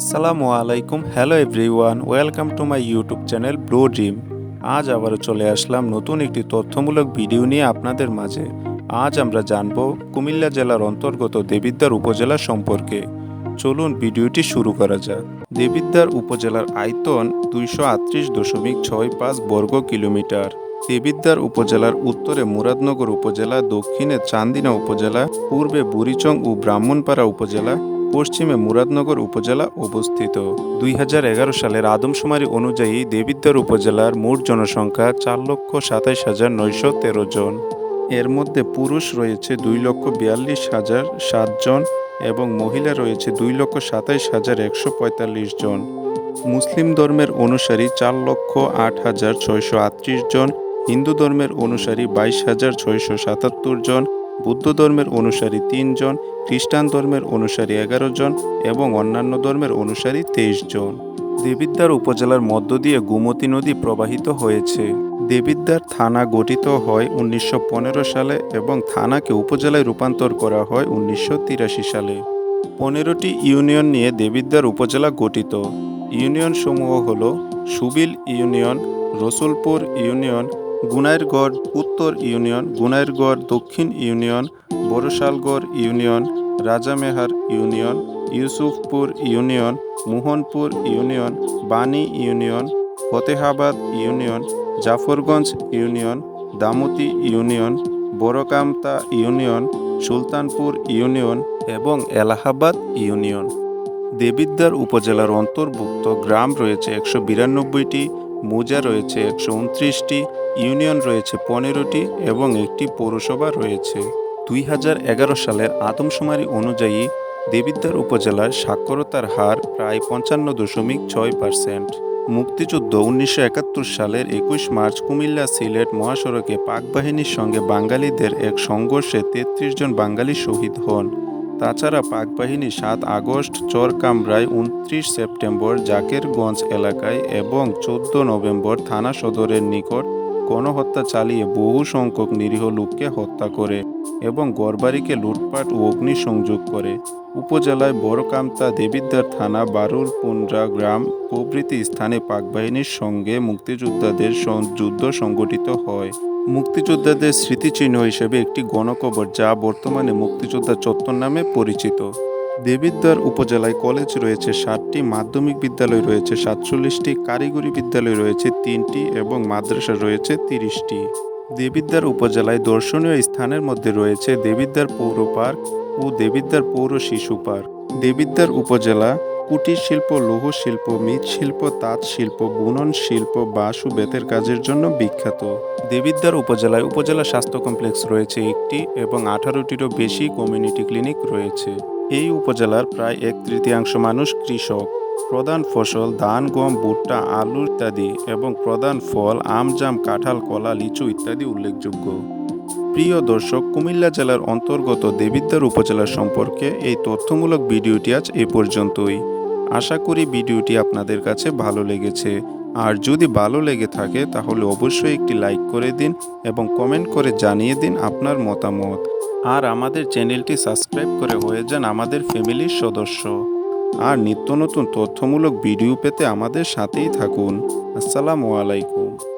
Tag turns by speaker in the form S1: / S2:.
S1: আসসালামু আলাইকুম hello everyone welcome to my YouTube channel Blue Dream আজ আবারও চলে আসলাম নতুন একটি তথ্যমূলক ভিডিও নিয়ে আপনাদের মাঝে। আজ আমরা জানব কুমিল্লা জেলার অন্তর্গত দেবিদ্বার উপজেলা সম্পর্কে। চলুন ভিডিওটি শুরু করা যাক। দেবিদ্বার উপজেলার আয়তন দুইশো আটত্রিশ দশমিক ছয় পাঁচ বর্গ কিলোমিটার। দেবিদ্বার উপজেলার উত্তরে মুরাদনগর উপজেলা, দক্ষিণে চান্দিনা উপজেলা, পূর্বে বুড়িচং ও ব্রাহ্মণপাড়া উপজেলা পশ্চিমে মুরাদনগর উপজেলা অবস্থিত। দুই হাজার এগারো সালের আদমশুমারি অনুযায়ী দেবিদ্বার উপজেলার মোট জনসংখ্যা চার লক্ষ সাতাইশ হাজার নয়শো তেরো জন। এর মধ্যে পুরুষ রয়েছে দুই লক্ষ বিয়াল্লিশ হাজার সাত জন এবং মহিলা রয়েছে দুই লক্ষ সাতাইশ হাজার একশো পঁয়তাল্লিশ জন। মুসলিম ধর্মের অনুসারী চার লক্ষ আট হাজার ছয়শো আটত্রিশ জন, হিন্দু ধর্মের অনুসারী বাইশ হাজার ছয়শো সাতাত্তর জন বৌদ্ধ ধর্মের অনুসারী তিনজন, খ্রিস্টান ধর্মের অনুসারী এগারো জন এবং অন্যান্য ধর্মের অনুসারী তেইশ জন। দেবিদ্বার উপজেলার মধ্য দিয়ে গোমতী নদী প্রবাহিত হয়েছে। দেবিদ্বার থানা গঠিত হয় উনিশশো পনেরো সালে এবং থানাকে উপজেলায় রূপান্তর করা হয় উনিশশো তিরাশি সালে। পনেরোটি ইউনিয়ন নিয়ে দেবিদ্বার উপজেলা গঠিত। ইউনিয়ন সমূহ হল সুবিল ইউনিয়ন, রসুলপুর ইউনিয়ন গুনাইরগড় উত্তর ইউনিয়ন, গুনাইরগড় দক্ষিণ union Barashalghar union, Rajameher union, Yusufpur union, Mohanpur union Bhani union, Fatehabad union, Jafarganj union, Dhamti union, Barkamta union, Sultanpur union এবং এলাহাবাদ ইউনিয়ন। দেবিদ্বার উপজেলার অন্তর্ভুক্ত গ্রাম রয়েছে একশো বিরানব্বইটি মৌজা রয়েছে, একশো উনত্রিশটি, ইউনিয়ন রয়েছে পনেরোটি এবং একটি পৌরসভা রয়েছে। দুই হাজার এগারো সালের আদমশুমারি অনুযায়ী দেবিদ্বার উপজেলার সাক্ষরতার হার প্রায় পঞ্চান্ন দশমিক ছয় পার্সেন্ট। মুক্তিযুদ্ধ উনিশশো একাত্তর সালের একুশ মার্চ কুমিল্লা সিলেট মহাসড়কে পাক বাহিনীর সঙ্গে বাঙালিদের এক সংঘর্ষে তেত্রিশ জন বাঙালি শহীদ হন। তাছাড়া পাক বাহিনী সাত আগস্ট চরকামরায় উনত্রিশ সেপ্টেম্বর জাকেরগঞ্জ এলাকায় এবং চোদ্দ নভেম্বর থানা সদরের নিকট গণহত্যা চালিয়ে বহু সংখ্যক নিরীহ লোককে হত্যা করে এবং গড়বাড়িকে লুটপাট ও অগ্নিসংযোগ করে। উপজেলায় বড়কামতা দেবিদ্বার থানা বারুল পুন্ড্রা গ্রাম প্রভৃতি স্থানে পাকবাহিনীর সঙ্গে মুক্তিযোদ্ধাদের যুদ্ধ সংগঠিত হয়। মুক্তিযোদ্ধাদের স্মৃতিচিহ্ন হিসেবে একটি গণকবর যা বর্তমানে মুক্তিযোদ্ধা চত্বর নামে পরিচিত। দেবিদ্বার উপজেলায় কলেজ রয়েছে সাতটি, মাধ্যমিক বিদ্যালয় রয়েছে সাতচল্লিশটি, কারিগরি বিদ্যালয় রয়েছে তিনটি এবং মাদ্রাসা রয়েছে তিরিশটি। দেবিদ্বার উপজেলায় দর্শনীয় স্থানের মধ্যে রয়েছে দেবিদ্বার পৌর পার্ক ও দেবিদ্বার পৌর শিশু পার্ক। দেবিদ্বার উপজেলা কুটির শিল্প, লৌহ শিল্প মৃৎশিল্প তাঁত শিল্প, বুনন শিল্প, বাঁশ ও বেতের কাজের জন্য বিখ্যাত। দেবিদ্বার উপজেলায় উপজেলা স্বাস্থ্য কমপ্লেক্স রয়েছে একটি এবং আঠারোটিরও বেশি কমিউনিটি ক্লিনিক রয়েছে। এই উপজেলার প্রায় এক তৃতীয়াংশ মানুষ কৃষক। প্রধান ফসল ধান, গম, ভুট্টা, আলু ইত্যাদি এবং প্রধান ফল আম, জাম, কাঁঠাল, কলা, লিচু ইত্যাদি উল্লেখযোগ্য। প্রিয় দর্শক, কুমিল্লা জেলার অন্তর্গত দেবিদ্বার উপজেলা সম্পর্কে এই তথ্যমূলক ভিডিওটি আজ এ পর্যন্তই। আশা করি ভিডিওটি আপনাদের কাছে ভালো লেগেছে। আর যদি ভালো লেগে থাকে, তাহলে অবশ্যই একটি লাইক করে দিন এবং কমেন্ট করে জানিয়ে দিন আপনার মতামত। আর আমাদের চ্যানেলটি সাবস্ক্রাইব করে হয়ে যান আমাদের ফ্যামিলির সদস্য। আর নিত্য নতুন তথ্যমূলক ভিডিও পেতে আমাদের সাথেই থাকুন। আসসালামু আলাইকুম।